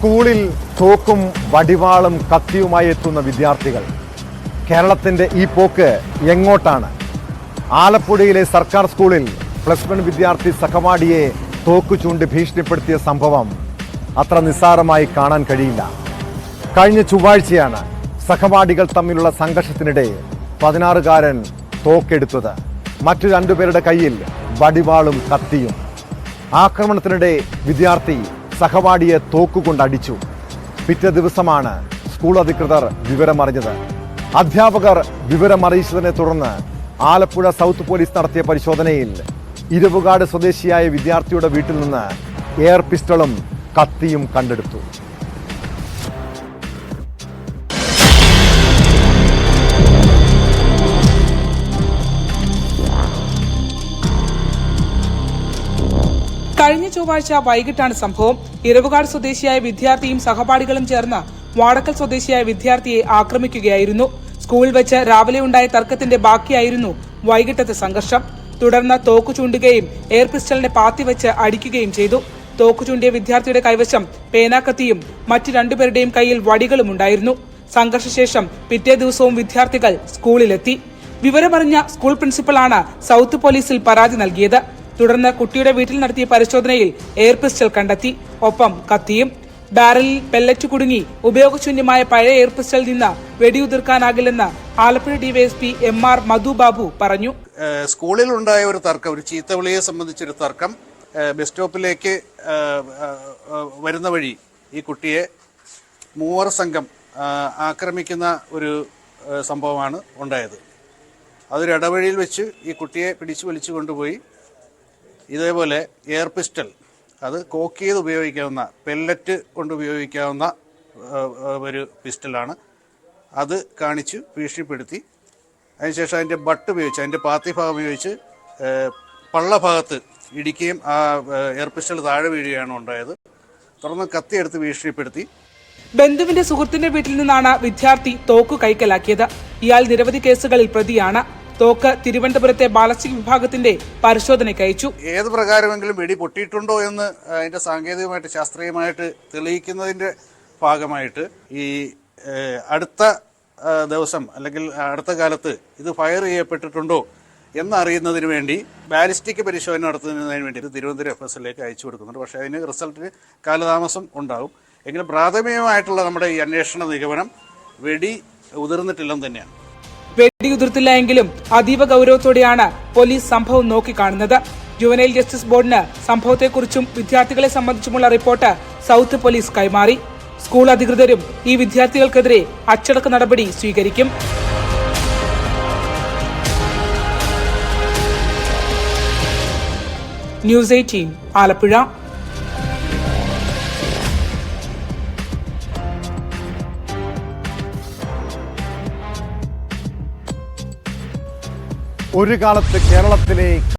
സ്കൂളിൽ തോക്കും വടിവാളും കത്തിയുമായി എത്തുന്ന വിദ്യാർത്ഥികൾ. കേരളത്തിന്റെ ഈ പോക്ക് എങ്ങോട്ടാണ്? ആലപ്പുഴയിലെ സർക്കാർ സ്കൂളിൽ പ്ലസ് വൺ വിദ്യാർത്ഥി സഹപാഠിയെ തോക്കു ചൂണ്ടി ഭീഷണിപ്പെടുത്തിയ സംഭവം അത്ര നിസ്സാരമായി കാണാൻ കഴിയില്ല. കഴിഞ്ഞ ചൊവ്വാഴ്ചയാണ് സഹപാഠികൾ തമ്മിലുള്ള സംഘർഷത്തിനിടെ പതിനാറുകാരൻ തോക്കെടുത്തത്. മറ്റു രണ്ടുപേരുടെ കയ്യിൽ വടിവാളും കത്തിയും. ആക്രമണത്തിനിടെ വിദ്യാർത്ഥി സഹപാഠിയെ തോക്കുകൊണ്ട് അടിച്ചു പിറ്റേ ദിവസമാണ് സ്കൂൾ അധികൃതർ വിവരമറിഞ്ഞത്. അധ്യാപകർ വിവരമറിയിച്ചതിനെ തുടർന്ന് ആലപ്പുഴ സൗത്ത് പോലീസ് നടത്തിയ പരിശോധനയിൽ ഇരുവുകാട് സ്വദേശിയായ വിദ്യാർത്ഥിയുടെ വീട്ടിൽ നിന്ന് എയർ പിസ്റ്റളും കത്തിയും കണ്ടെടുത്തു. കഴിഞ്ഞ ചൊവ്വാഴ്ച വൈകിട്ടാണ് സംഭവം. ഇരവുകാട് സ്വദേശിയായ വിദ്യാർത്ഥിയും സഹപാഠികളും ചേർന്ന് വാടക്കൽ സ്വദേശിയായ വിദ്യാർത്ഥിയെ ആക്രമിക്കുകയായിരുന്നു. സ്കൂളിൽ വെച്ച് രാവിലെ ഉണ്ടായ തർക്കത്തിന്റെ ബാക്കിയായിരുന്നു വൈകിട്ടത്തെ സംഘർഷം. തുടർന്ന് തോക്കു ചൂണ്ടുകയും എയർ പിസ്റ്റളിന്റെ പാത്തി വെച്ച് അടിക്കുകയും ചെയ്തു. തോക്കു ചൂണ്ടിയ വിദ്യാർത്ഥിയുടെ കൈവശം പേനാക്കത്തിയും മറ്റു രണ്ടുപേരുടെയും കയ്യിൽ വടികളും ഉണ്ടായിരുന്നു. സംഘർഷശേഷം പിറ്റേ ദിവസവും വിദ്യാർത്ഥികൾ സ്കൂളിലെത്തി. വിവരമറിഞ്ഞ സ്കൂൾ പ്രിൻസിപ്പളാണ് സൗത്ത് പോലീസിൽ പരാതി നൽകിയത്. തുടർന്ന് കുട്ടിയുടെ വീട്ടിൽ നടത്തിയ പരിശോധനയിൽ എയർ പിസ്റ്റൾ കണ്ടെത്തി. ഒപ്പം കത്തിയും ബാരലിൽ പെല്ലറ്റ് കുടുങ്ങി ഉപയോഗശൂന്യമായ പഴയ എയർ പിസ്റ്റളിൽ നിന്ന് വെടിയുതിർക്കാനാകില്ലെന്ന് Alappuzha DYSP M R Madhu Babu പറഞ്ഞു. ഉണ്ടായ ഒരു തർക്കം ഒരു ചീത്തവിളിയെ സംബന്ധിച്ചൊരു തർക്കം ബസ് സ്റ്റോപ്പിലേക്ക് വരുന്ന വഴി ഈ കുട്ടിയെ മൂവർ സംഘം ആക്രമിക്കുന്ന ഒരു സംഭവമാണ് ഉണ്ടായത്. അതൊരു ഇടവഴിയിൽ വെച്ച് ഈ കുട്ടിയെ പിടിച്ചു വലിച്ചു കൊണ്ടുപോയി. ഇതേപോലെ എയർ പിസ്റ്റൽ അത് കോക്ക് ചെയ്ത് ഉപയോഗിക്കാവുന്ന പെല്ലറ്റ് കൊണ്ട് ഉപയോഗിക്കാവുന്ന ഒരു പിസ്റ്റലാണ്. അത് കാണിച്ച് ഭീഷണിപ്പെടുത്തി. അതിനുശേഷം അതിന്റെ ബട്ട് ഉപയോഗിച്ച് അതിന്റെ പാത്തി ഭാഗം ഉപയോഗിച്ച് പള്ള ഭാഗത്ത് ഇടിക്കുകയും ആ എയർ പിസ്റ്റൽ താഴെ വീഴുകയാണ് ഉണ്ടായത്. തുടർന്ന് കത്തിയെടുത്ത് ഭീഷണിപ്പെടുത്തി. ബന്ധുവിന്റെ സുഹൃത്തിന്റെ വീട്ടിൽ നിന്നാണ് വിദ്യാർത്ഥി തോക്ക് കൈക്കലാക്കിയത്. ഇയാൾ നിരവധി കേസുകളിൽ പ്രതിയാണ്. തോക്ക് തിരുവനന്തപുരത്തെ ബാലസ്റ്റിക് വിഭാഗത്തിന്റെ പരിശോധനയ്ക്ക് അയച്ചു. ഏത് പ്രകാരമെങ്കിലും വെടി പൊട്ടിയിട്ടുണ്ടോ എന്ന് അതിന്റെ സാങ്കേതികമായിട്ട് ശാസ്ത്രീയമായിട്ട് തെളിയിക്കുന്നതിന്റെ ഭാഗമായിട്ട് ഈ അടുത്ത ദിവസം അല്ലെങ്കിൽ അടുത്ത കാലത്ത് ഇത് ഫയർ ചെയ്യപ്പെട്ടിട്ടുണ്ടോ എന്നറിയുന്നതിന് വേണ്ടി ബാലിസ്റ്റിക് പരിശോധന നടത്തുന്നതിന് വേണ്ടി തിരുവനന്തപുരം എഫ് എസ് എല്ലിലേക്ക് അയച്ചു കൊടുക്കുന്നുണ്ട്. പക്ഷേ അതിന് റിസൾട്ടിന് കാലതാമസം ഉണ്ടാകും എങ്കിലും പ്രാഥമികമായിട്ടുള്ള നമ്മുടെ ഈ അന്വേഷണ നിഗമനം വെടി ഉതിർന്നിട്ടില്ലെന്ന് തന്നെയാണ്. വെടിയുതിർത്തില്ല എങ്കിലും അതീവ ഗൗരവത്തോടെയാണ് പോലീസ് സംഭവം നോക്കിക്കാണുന്നത്. ജുവനൈൽ ജസ്റ്റിസ് ബോർഡിന് സംഭവത്തെക്കുറിച്ചും വിദ്യാർത്ഥികളെ സംബന്ധിച്ചുമുള്ള റിപ്പോർട്ട് സൗത്ത് പോലീസ് കൈമാറി. സ്കൂൾ അധികൃതരും ഈ വിദ്യാർത്ഥികൾക്കെതിരെ അച്ചടക്ക നടപടി സ്വീകരിക്കും. News eighteen Alappuzha. ഒരു കാലത്ത് കേരളത്തിലെ